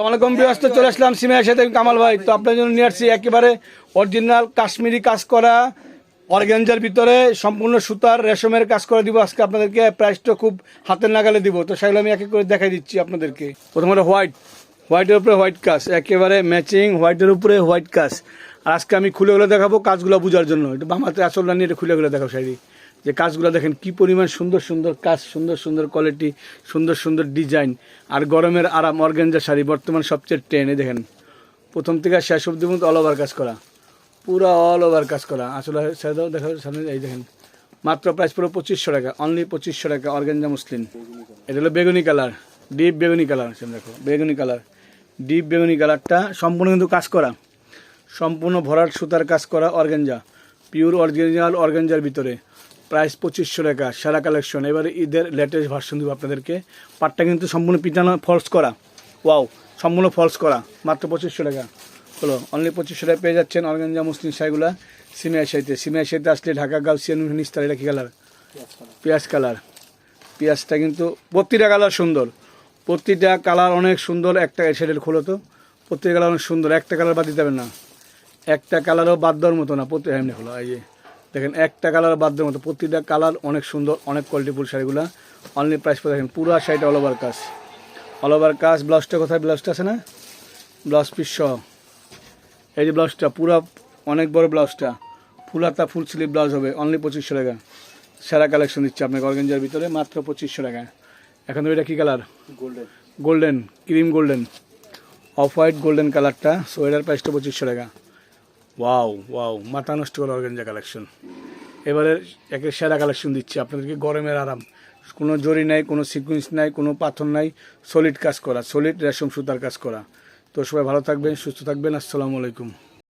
আসসালামাইকুম বিয়াস্ত চলে আসলাম সিমের সাথে কামাল ভাই। তো আপনার জন্য নিয়ে আসছি একেবারে অরিজিনাল কাশ্মীরি কাজ করা অর্গ্যানজার ভিতরে সম্পূর্ণ সুতার রেশমের কাজ করে দিব। আজকে আপনাদেরকে প্রাইসটা খুব হাতের নাগালে দিব। তো সেগুলো আমি এক এক করে দেখাই দিচ্ছি আপনাদেরকে। প্রথমত হোয়াইট হোয়াইটের উপরে হোয়াইট কাজ একেবারে ম্যাচিং হোয়াইটের উপরে হোয়াইট কাজ। আর আজকে আমি খুলে খুলে দেখাবো কাজগুলো বোঝার জন্য। একটু বামাতে আসল নিয়ে এটা খুলে খুলে দেখাবো শাড়ি যে কাজগুলো দেখেন কি পরিমাণ সুন্দর সুন্দর কাজ, সুন্দর সুন্দর কোয়ালিটি সুন্দর সুন্দর ডিজাইন আর গরমের আরাম অর্গেঞ্জা শাড়ি বর্তমান সবচেয়ে ট্রেনে দেখেন। প্রথম থেকে শেষ অব্দি মতো অল ওভার কাজ করা। পুরো অল ওভার কাজ করা। আসলে সেটাও দেখা সামনে, এই দেখেন। মাত্র প্রাইস পুরো পঁচিশশো টাকা অনলি পঁচিশশো টাকা অর্গেঞ্জা মুসলিম। এটা হলো বেগুনি কালার ডিপ বেগুনি কালার সেম দেখো, বেগুনি কালার ডিপ বেগুনি কালারটা সম্পূর্ণ কিন্তু কাজ করা। সম্পূর্ণ ভরাট সুতার কাজ করা অর্গেঞ্জা পিওর অরিজিনাল অর্গেঞ্জার ভিতরে। প্রাইস পঁচিশশো টাকা সেরা কালেকশন এবারে ঈদের লেটেস্ট ভার্সন দেবো আপনাদেরকে। পাটটা কিন্তু সম্পূর্ণ পিটানো ফলস করা। ওয়াও সম্পূর্ণ ফলস করা। মাত্র পঁচিশশো টাকা। হলো অনলি পঁচিশশো টাকা পেয়ে যাচ্ছেন অর্গেঞ্জা মুসলিম শাড়িগুলা সিমিয়া শাড়িতে সিমিয়া শাড়িতে আসলে ঢাকা গাউসিয়ান নিস্তার এটা কি কালার পেঁয়াজ কালার পেঁয়াজটা কিন্তু প্রতিটা কালার সুন্দর। প্রতিটা কালার অনেক সুন্দর একটা শেডের খোলো তো। প্রতিটা কালার অনেক সুন্দর। একটা কালার বাদ দিতে হবে না। একটা কালারও বাদ দেওয়ার মতো না। প্রতি এমনি হলো এই যে দেখেন একটা কালার বাদ দেওয়ার মতো প্রতিটা কালার অনেক সুন্দর অনেক কোয়ালিটিফুল শাড়িগুলো। অনলি প্রাইস পরে দেখেন পুরো শাড়িটা অল ওভার কাজ অল ওভার কাজ ব্লাউজটা কোথায়? ব্লাউজটা আছে না? ব্লাউজ পিস সহ। এই যে ব্লাউজটা পুরো অনেক বড় ব্লাউজটা ফুল হাতা ফুল স্লিভ ব্লাউজ হবে অনলি পঁচিশশো টাকা। সেরা কালেকশন দিচ্ছে আপনাকে অর্গেঞ্জার ভিতরে মাত্র পঁচিশশো টাকা। এখন এটা কী colour golden golden cream golden off white golden কালারটা সো এটার প্রাইসটা পঁচিশশো টাকা। ওয়াও ওয়াও মাথা নষ্ট করা অর্গেঞ্জা কালেকশন এবারে একে সেরা কালেকশন দিচ্ছি। আপনাদেরকে গরমের আরাম। কোনো জরি নাই, কোনো সিকুয়েন্স নাই, কোনো পাথর নাই। সলিড কাজ করা সলিড রেশম সুতার কাজ করা। তো সবাই ভালো থাকবেন, সুস্থ থাকবেন। আসসালামু আলাইকুম।